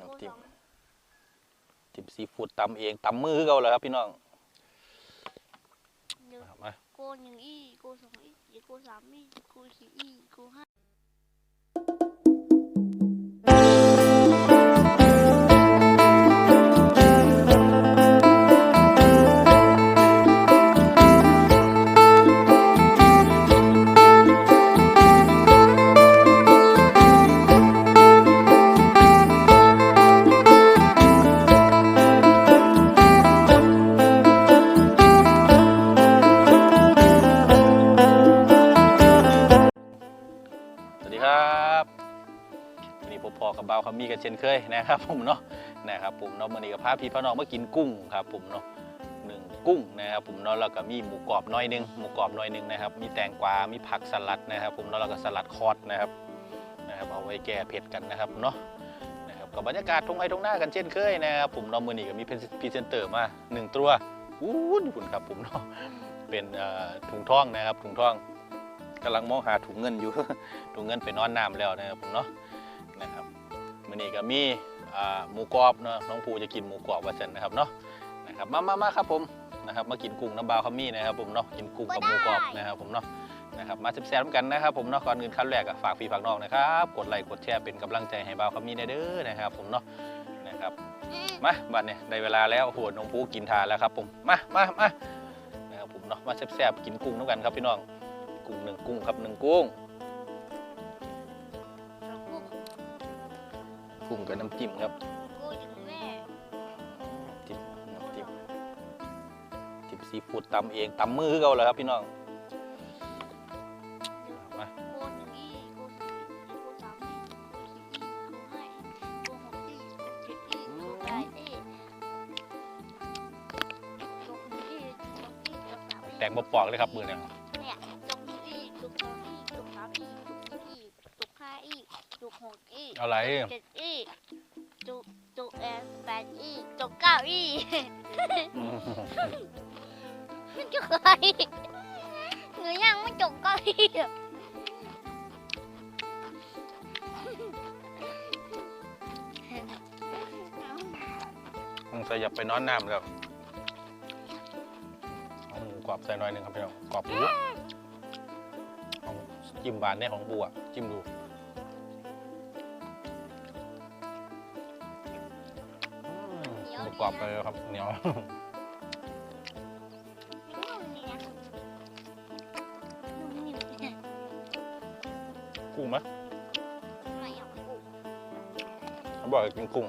น้ำโกจิ้สมองจิ้มซีฟู้ดตำเองตำมือคือเก่าเลยครับพี่น้องหนึ่งเอามาโกหนึ่งอีโกสองอีโกสามอีโกสี่อีโกห้า พอกับเบาวเขามีกันเช่นเคยนะครับผมเนาะนะครับผมเนาะมื่อนี้กับพาพี่พ่อน้องมากินกุ้งครับผมเนาะหนึ่งกุ้งนะครับผมเนาะแล้วก็มีหมูกรอบน้อยหนึงหมูกรอบน้อยหนึงนะครับมีแตงกวา มีผักสลัดนะครับ ผมเนาะแล้วก็สลัดคอร์สนะครับนะครับเอาไว้แก้เผ็ดกันนะครับเนาะนะครับกับบรรยากาศทงไฮทงหน้ากันเช่นเคยนะครับผมเนาะมื่อนี้ก็มีพรีเซนเตอร์มาหนึ่งตัวอู้หูคุณครับผมเนาะเป็นถุงท่องนะครับถุงท่องกำลังมองหาถุงเงินอยู่ถุงเงินไปนอนน้ำแล้วนะครับผมเนาะ มื่อนี้ก็มีอ่าหมูกรอบเนาะน้องภูจะกินหมูกรอบว่าเซนนะครับเนาะนะครับมามามาครับผมนะครับมากินกุ้งน้ำบาวขมี่นะครับผมเนาะกินกุ้งกับหมูกรอบนะครับผมเนาะนะครับมาแซ่บๆกันนะครับผมเนาะก่อนอื่นขั้นแรกอะฝากพี่ฝากน้องนะครับกดไลค์กดแชร์เป็นกำลังใจให้บาวขมี่ได้เด้อนะครับผมเนาะนะครับอืมมาบัดเนี่ยได้เวลาแล้วโหน้องภูกินทานแล้วครับผมมามามานะครับผมเนาะมาแซ่บๆกินกุ้งน้ำกันครับพี่น้องกุ้งหนึ่งกุ้งครับหนึ่งกุ้ง กุ้งกับน้ำจิ้มครับกอย่างแม่จิ้มน้ำจิ้มจิ้มซีฟู้ดตำเองตำมือเก่าเลยครับพี่น้องมาโกหนึ่งอีโกสองอีโกสามอีโกสี่อีโกห้าอีโกหกอีโกเจ็ดอีโกแปดอีโกหนึ่งอีโกสองอีโกสามอีแตงบปอกเลยครับมือเนี่ย จกหกอีอะไร เจ็ดอีจกจกแอนแปดอีจกเก้าอีมันจกอะไรหนูยังไม่จกเก้าอีอะคงใส่หยับไปนอนน้ำแล้วเอาหมูกรอบใส่หน่อยหนึ่งครับพี่น้องกรอบหมูเอาจิ้มบานเนี่ยของบัวจิ้มดู กรอบไปเลยครับเหนียว กุ้งไหมเขาบอกให้กินกุ้ง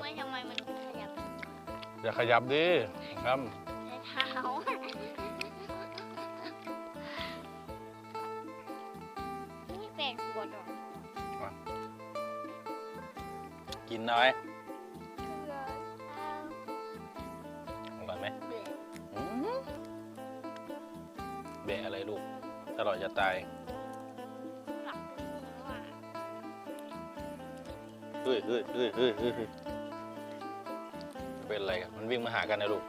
ไม่ทำไมมันขยับอย่าขยับดิครับ ฮ้ยเฮ้ยเฮ้ยเฮ้ยเฮ้ยเป็นอะไรกันมันวิ่งมาหากันนะลูก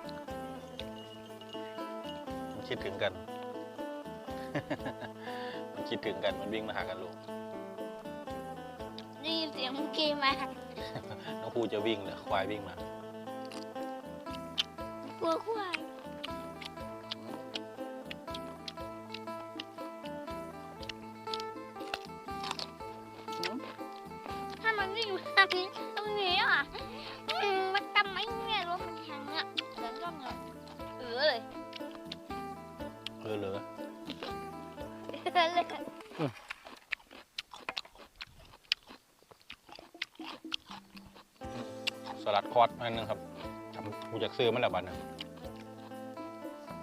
มันคิดถึงกัน มันคิดถึงกัน มันวิ่งมาหากันลูก ได้ยินเสียงเมื่อกี้ไหมน้องภูจะวิ่งเลยควายวิ่งมา กลัวควาย ซื้อมันแหละบัตรนะ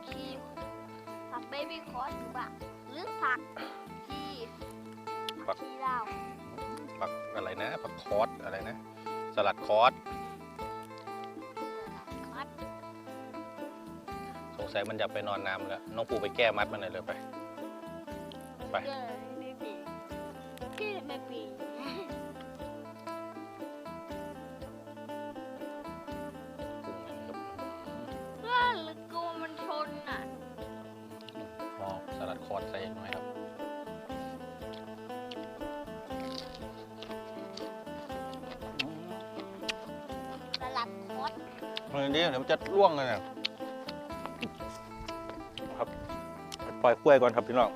ชีผักเบบี้คอร์สหรือเปล่าหรือผักชีผักชีลาวผักอะไรนะผักคอร์สอะไรนะ สลัดคอร์สคอร์สสงสัยมันจะไปนอนน้ำแล้ว น้องปูไปแก้มัดมันหน่อยเลยไป ไปเกอ ร่วงเลยเนี่ยครับปล่อยกล้วยก่อนครับพี่น้อง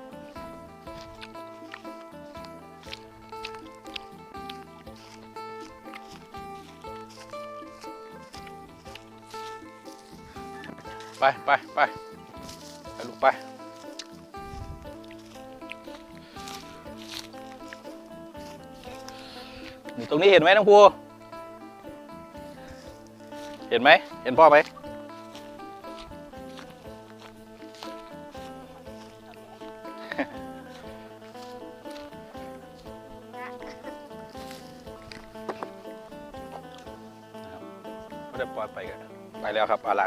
ไปไปไปไปลูกไปนี่ตรงนี้เห็นไหมน้องภูเห็นไหม เห็นพ่อไหม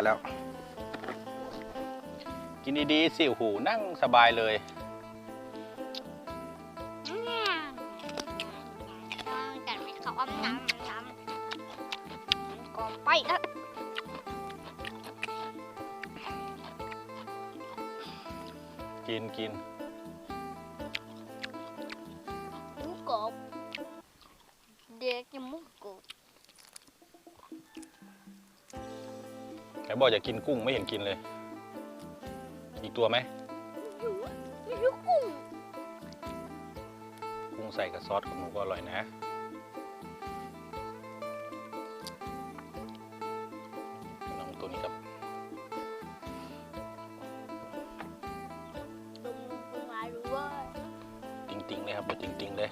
แล้วครับเอาละแล้ว กินดีๆสิโอ้โหูนั่งสบายเลย แต่ไม่เขาอ้อมน้ำมันน้ำมันก็ไปแล้วกินกิน ไหนบอกจะกินกุ้งไม่เห็นกินเลย อีกตัวไหมอยู่อยู่กุ้งกุ้งใส่กับซอสของหนูก็อร่อยนะน้องตัวนี้ครับลงลงลงมาดูว่าติงติงๆเลยครับแบบติงติงๆเลย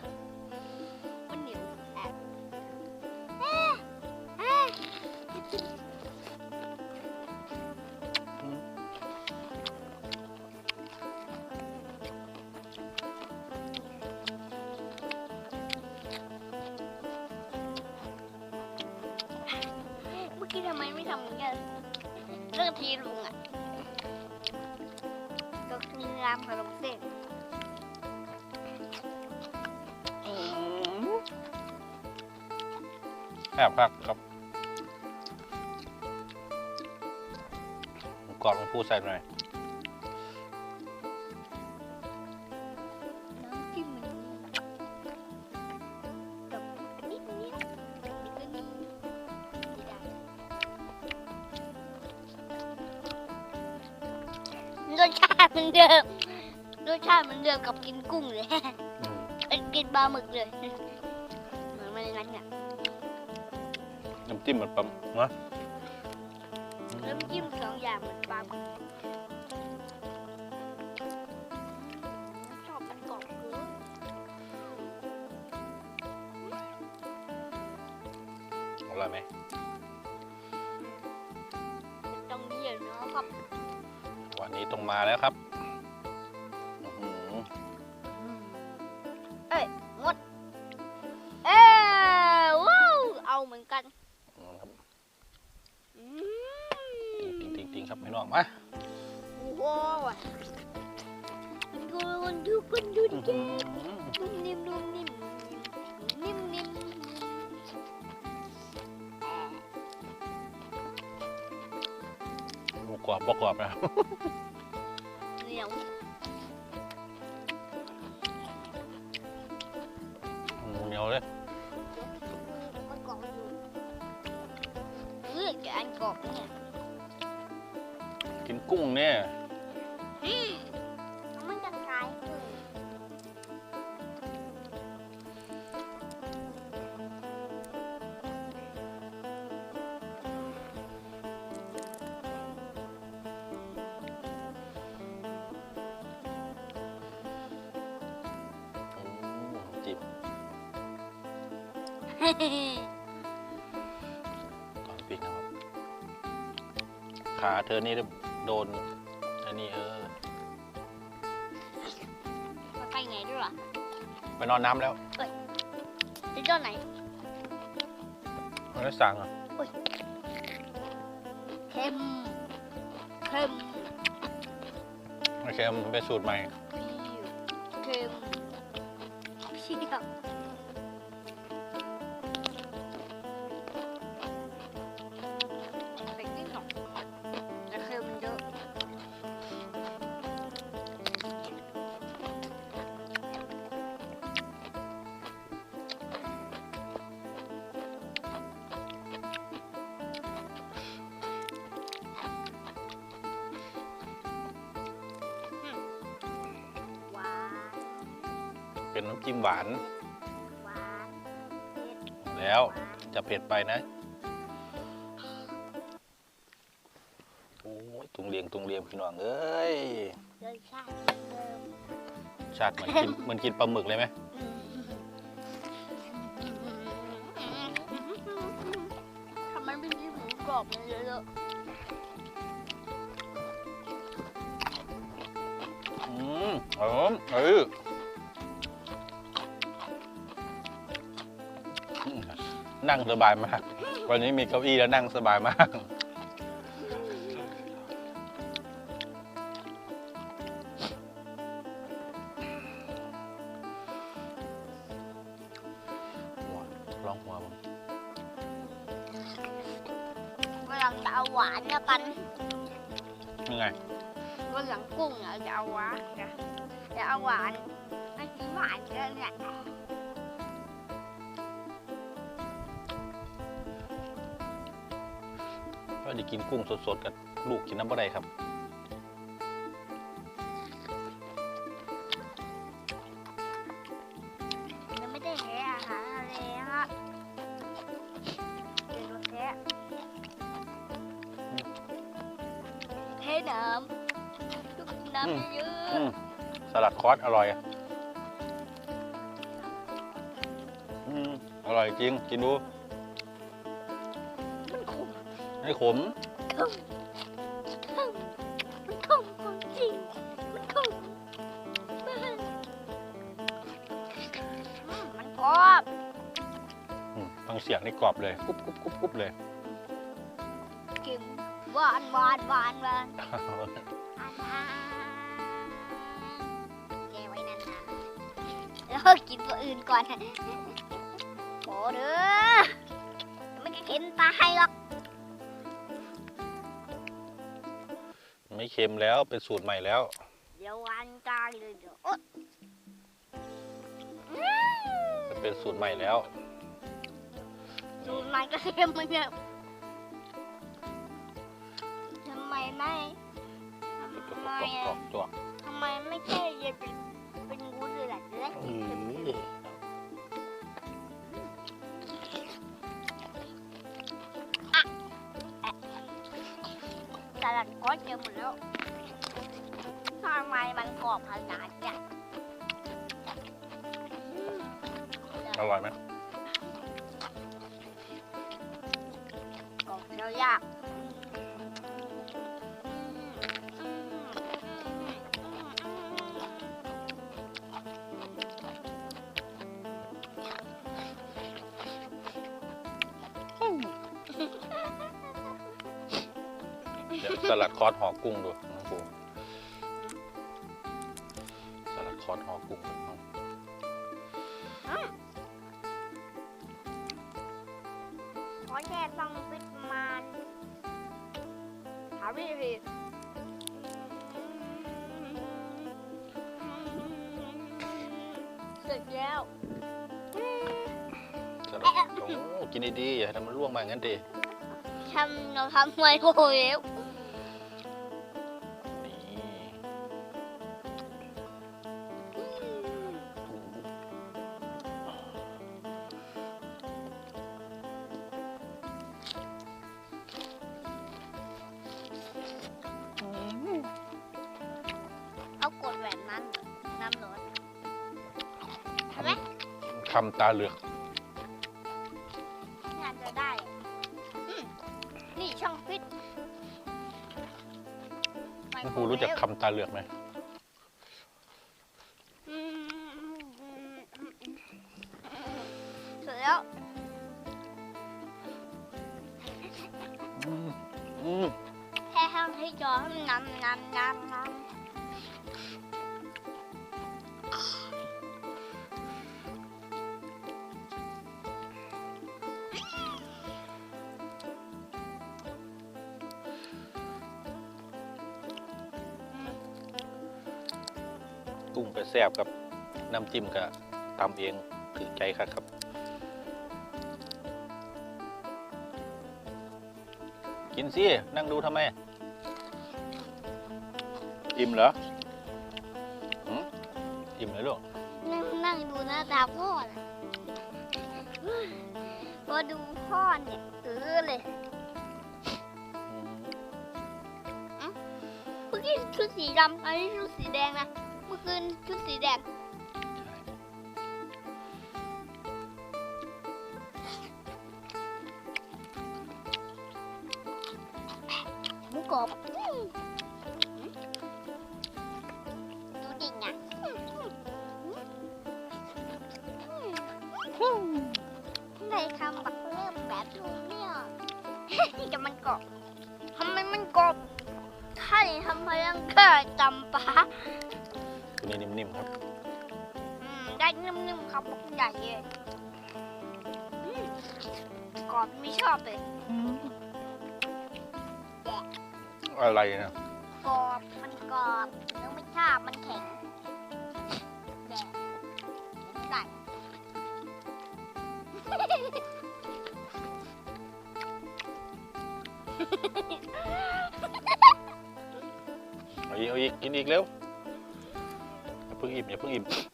กรอบของผู้ใส่หน่อยน้ำจิ้มมันกับนิดนิดก็ดีดีได้รสชาติเหมันเดิม รสชาติเหมันเดิมกับกินกุ้งเลยอืมเอ้ยกินปลาหมึกเลย เหมือนมันนั้นเนี่ยน้ำจิ้มเหมือนปั๊มนะ ครับวันนี้ต้องมาแล้วครับอื้อหือเอ้ยงดเอ้ยว้าวเอาเหมือนกันครับอืติงมติงติงครับพี่น้องมาว้าวอะดูคนดูคนดูดิอื้อหือนุ่มนิ่มนุ่มนิ่มนิ่ม กรอบประกรอบนะเหนียวหมูเหนียวเลยมันกรอบอยู่เฮ้ยแกอันกรอบเนี่ยกินกุ้งเนี่ย อนี่โดน อันนี้เออ มันไปไงด้วยล่ะไปนอนน้ำแล้วจะเจ้าไหนไม่ได้สั่งอะเค็มเค็มไม่ใช่มันเป็นสูตรใหม่เปรี้ยวเค็มเปรี้ย เผ็ดไปนะโอ้ยตุงเลียงตุงเลียงพี่น้องเอ้ยรสชาติเดิมชาติเหมือนกินเหมือนกินปลาหมึกเลยไหมทำไมไม่มีหมูกรอบมันเยอะอืมเออเอออื นั่งสบายมาก วันนี้มีเก้าอี้แล้วนั่งสบายมากหัวลองหัวมึงๆกำลังจะเอาหวานแล้วกันยังไงก็หลังกุ้งอะจะเอาหวานนะจะเอาหวานไม่กินหวานเยอะเนี่ย ก็จะกินกุ้งสดๆกับลูกกินน้ำบะไดครับยังไม่ได้แท้อาหารทะเลครับเดี๋ยวเราแท้เทน้ำทุกน้ำเยอะอืมสลัดคอสอร่อยอะอืมอร่อยจริง กินดูๆมันขม ไม่ขมขมขมมันขมของจริง มันขมมากอืมมันกรอบอืมฟังเสียงในกรอบเลยกรุบกรุบกรุบกรุบเลยกินหวานหวานหวานหวานอาหารแกไว้นานๆแล้วกินตัวอื่นก่อนโอ้เด้อไม่ได้กินตายหรอก ไม่เค็มแล้วเป็นสูตรใหม่แล้ว เดี๋ยววานตายเลยเดี๋ยวโอ๊ยอืมมันเป็นสูตรใหม่แล้ว สูตรใหม่ก็เค็มเหมือนเดิมทำไมไม่ทำไมจวอะกจวกทำไมไม่แค่เย็นเป็นเป็นวุ้นเลยล่ะจะได้อืเค็มม ลัดก็เจอหมดแล้วทำไมมันกรอบขนาดเนี้ยอืมอร่อยไหมกรอบแล้วยาก สลัดคอสห่อกุ้งดูน้องปูสลัดคอสห่อกุ้งดูน้องขอแค่ต้องปิดมันหาวิธีเสร็จแล้วสลัดโอ้กินดีๆอย่าให้มันล่วงมาอย่างนั้นดิ ทำเราทำไว้โอ้ยแล้ คำตาเหลือกน่าจะได้อืมนี่ช่องฟิตไมน้องโคปูรู้จักเวฟคำตาเหลือกไหม กุ้งไปแซบกับ น้ำจิ้มกับตำเองถือใจครับครับกินสิ นั่งดูทำไม อิ่มเหรอหืมอิ่มเลยลูกนั่งนั่งงดูหน้าตาพ่อนะพอดูพ่อเนี่ยเออเลยอืมเมื่อกี้ชุดสีดำอันนี้ชุดสีแดงนะเมื่อ คืนชุดสีแดงหมูกรอบ นิ่มๆครับบักใหญ่เลยอืมกรอบไม่ชอบเลยอะไรนะกรอบมันกรอบแล้วไม่ชอบมันแข็งแดดใส่เอาอีกเอาอีกกินอีกเร็วอย่าเพิ่งอิ่มอย่าเพิ่งอิ่มอ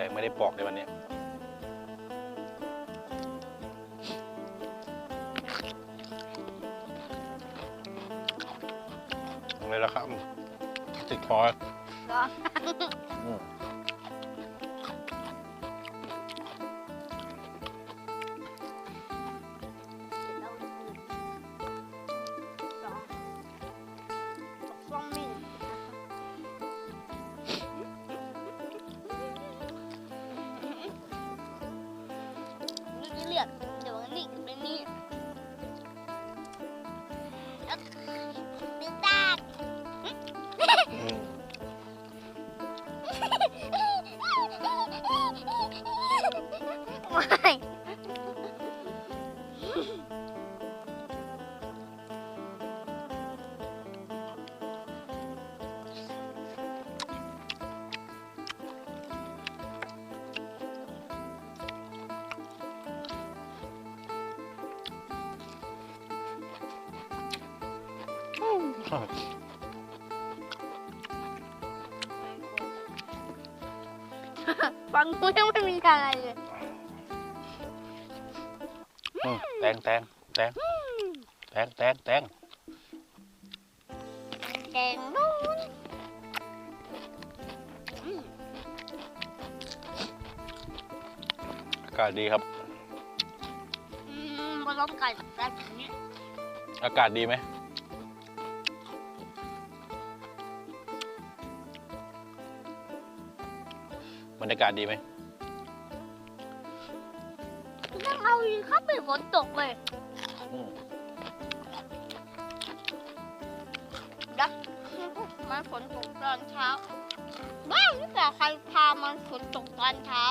แต่ไม่ได้ปอกในวันนี้ยอะไรล่ะครับติดคอ อกเดี๋ยวนี่เป็นนี่แล้วดึงด้ากไม่ ฟังกูยังไม่มีอะไรเลยอืมแตงแตงแตงแตงแตงแตงแดงนู้นอืมอากาศดีครับ อืมบนรถไก่แบบนี้ อากาศดีไหม บรรยากาศดีไหมต้องเอาอีกครับไม่ฝนตกเลยอืมดักมันฝนตกตอนเช้าบ้าหรือเปล่าใครพามันฝนตกตอนเช้า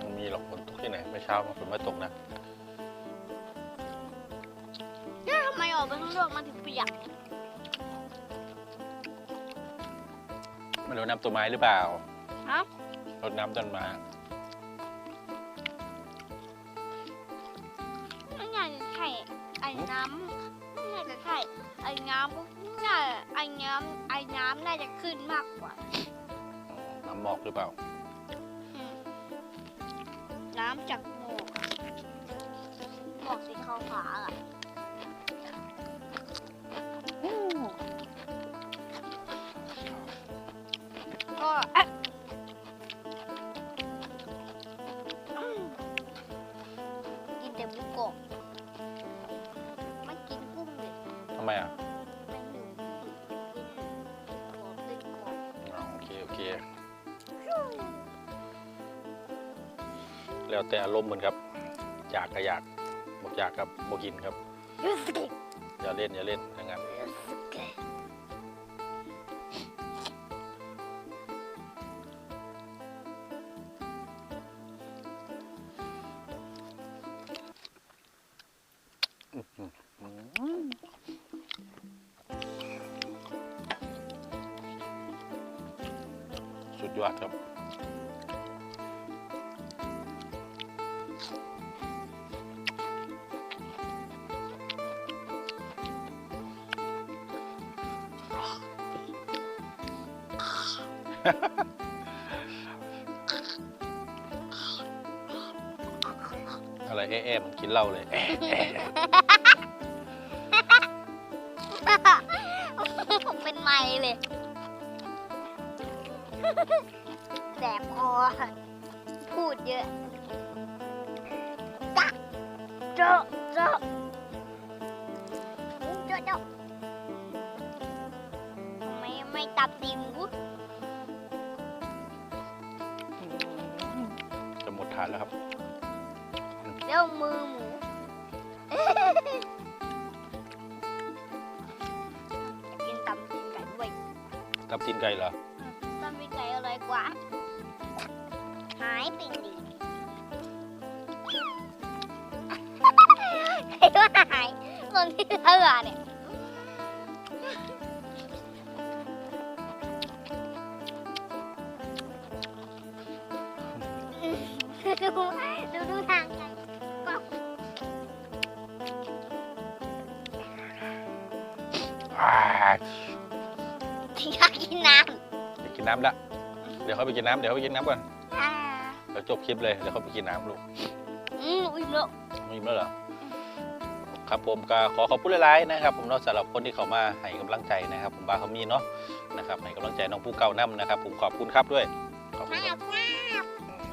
มันมีหรอกฝนตกที่ไหนไม่เช้ามันฝนไม่ตกนะแล้วทำไมออกไปข้างนอกมันถึงเปียก ไม่รู้น้ำต้นไม้หรือเปล่าฮะรดน้ำต้นไม้ไม่น่าจะใช่ไอ้น้ำไม่น่าจะใช่ไอ้น้ำก็น่าไอ้น้ำไอ้น้ำน่าจะขึ้นมากกว่าน้ำหมอกหรือเปล่า อืมน้ำจากหมอกหมอกสีขาวๆอะ แต่อารมณ์เหมือนครับอยากก็อยากบอกอยากครับบอกกินครับยูสกิอย่าเล่นอย่าเล่นทั้งนั้นยูสกิสุดยอดครับ อะไรแอะๆมันกินเหล้าเลยแอะแอะผมเป็นไม้เลยแสบคอพูดเยอะจ้ะเจาะเจาะเจาะเจาะทำไมไม่ตับติมกูจะหมดทานแล้วครับ เร็วมือหมูกินตำตีนไก่ด้วยตับตีนไก่เหรอ ตำตีนไก่อร่อยกว่า หายปิ่งดิใครว่าหายลงที่เรือเนี่ย อ่าที่อยากกินน้ไปกินน้ำละ เดี๋ยวเขาไปกินน้ำเดี๋ยวเขาไปกินน้ำก่อนำอ่าเดี๋ยวจบคลิปเลย เดี๋ยวเขาไปกินน้ำลูกอืมอิ่มแล้ว ไมีแล้วเหรอ ครับผมก็ขอขอบคุณหลายๆนะครับ ผมเนาะสำหรับคนที่เขามาให้กำลังใจนะครับ ผมบาเขามีเนาะนะครับให้กำลังใจน้องผู้เก่านํนะครับ ผมขอบคุณครับด้วยขอบคุณมาครับบมาบ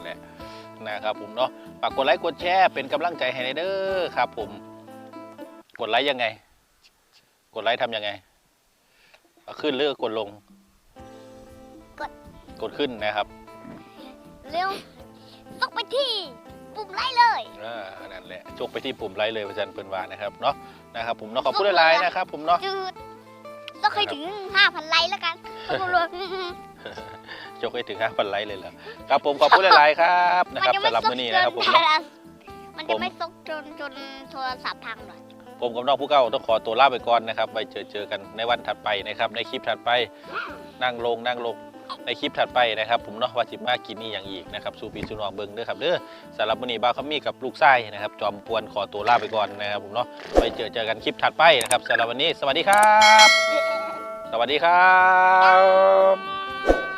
แหละนะครับผมเนาะฝากกดไลค์กดแชร์เป็นกำลังใจให้ในเด้อครับผม กดไลค์ยังไง กดไลค์ทำยังไงเอาขึ้นหรือกดลง กดขึ้นนะครับเร็วตกไปที่ปุ่มไล่เลย อ่านั่นแหละจกไปที่ปุ่มไลค์เลยพระจันทร์เปินวานะครับเนาะนะครับผมเนาะขอบคุณหลายๆนะครับผมเนาะ จืดต้องเคยถึง 5,000 ไลค์แล้วกันรวมจกให้ถึงห้าพันไลค์เลยเหรอครับผมขอบคุณหลายๆครับนะมันครับจะไม่สำหรับซกมื้อนี้จนะครับนผมแต่เนาะละมันผจะมไม่ซกจนจนโทรศัพท์พังหน่อย ผมกับน้องผู้เก่าต้องขอตัวลาไปก่อนนะครับไว้เจอเจอกันในวันถัดไปนะครับ ในคลิปถัดไปนั่งลงนั่งลงในคลิปถัดไปนะครับ ผมเนาะว่าจิมากินนี่อย่างอีกนะครับสูปีสูนองเบิงเด้อครับเด้อสำหรับมือนี้บ่าวคำมีกับลูกไส้นะครับ จอมปวนขอตัวลาไปก่อนนะครับ ผมเนาะไว้เจอเจอกันคลิปถัดไปนะครับสำหรับวันนี้ สวัสดีครับ สวัสดีครับ